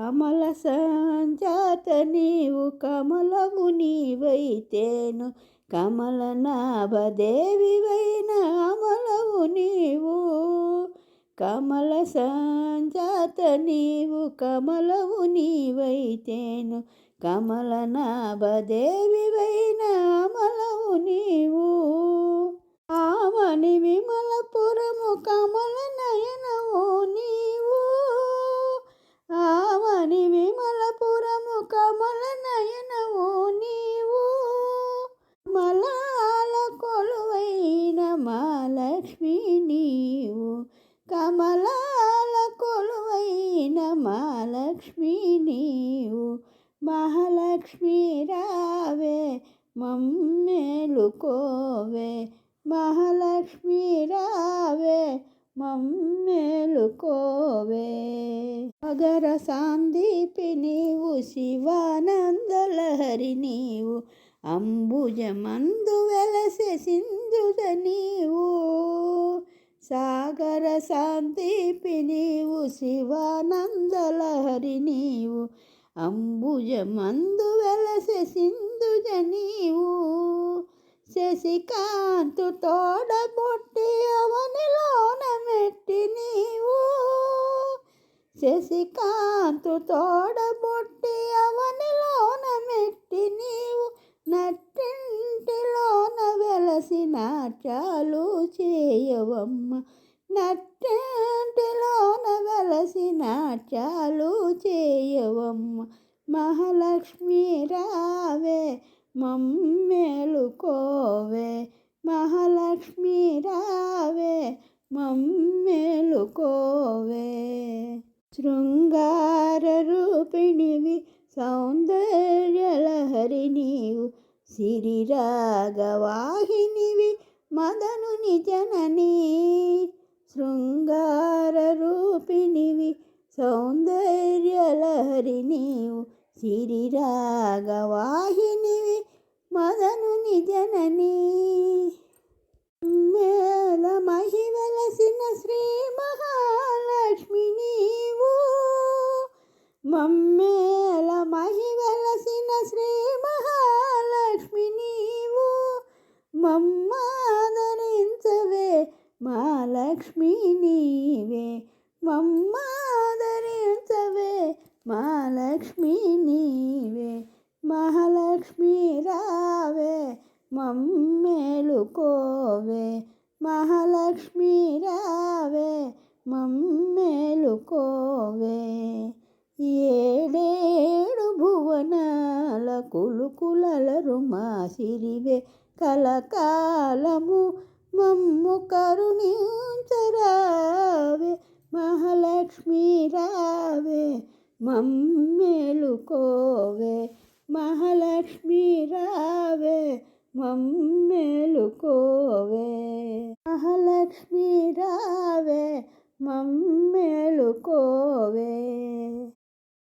కమల సంజాత నీవు కమలము నీవైతేను కమల నాభదేవివైన అమలవు నీవు. కమల సంజాత నీవు కమలవు నీవైతేను కమల నాభదేవివైన అమలవు నీవు. ఆమని విమలపురము కమల నయనవు మాలక్ష్మి నీవు కమలాల కొలువైన మాలక్ష్మి నీవు. మహాలక్ష్మి రావే మమ్మేలుకోవే. మహాలక్ష్మి రావే మమ్మేలుకోవే. అగర సాందీపి నీవు శివానందలహరి నీవు. అంబుజమందు వెలసె సింధుద నీవు. సాగర శాంతిపి నీవు శివానందలహరి నీవు. అంబుజమందు వెలసె సింధుజ నీవు. శశికాంతు తోడబొట్టి అవనిలోన మెట్టి నీవు. శశికాంతు తోడబొట్టి అవనిలోన మెట్టి నీవు. నట్టింటిలోన వెలసి నాట్యాలు చేయవమ్మ. నట్టంటిలోన వెలసి నాట్యాలు చేయవమ్మ. మహాలక్ష్మి రావే మమ్మేలుకోవే. మహాలక్ష్మి రావే మమ్మేలుకోవే. శృంగార రూపిణివి సౌందర్యలహరి నీవు సిరిరాగవాహినివి మదనుని జనని శృంగార రూపిణివి సౌందర్యలహరి నీవు సిరిరాగవాహినివి మదనుని జనని మేల మహివలసిన శ్రీ మహాలక్ష్మి నీవు మమ్మేల మహివలసిన శ్రీ మహాలక్ష్మి నీవు మా లక్ష్మి నీవే మమ్మాదరించవే మహాలక్ష్మి నీవే మహాలక్ష్మి రావే. మమ్మేలుకోవే మహాలక్ష్మి రావే. మమ్మేలుకోవే. ఏడేడు భువనాల కులుకులలరు మా సిరివే. కలకాలము మమ్ము కరుణించరావే మహాలక్ష్మి రావే మమ్మేలుకోవే మహాలక్ష్మి రావే మమ్మేలుకోవే మహాలక్ష్మి రావే మమ్మేలుకోవే.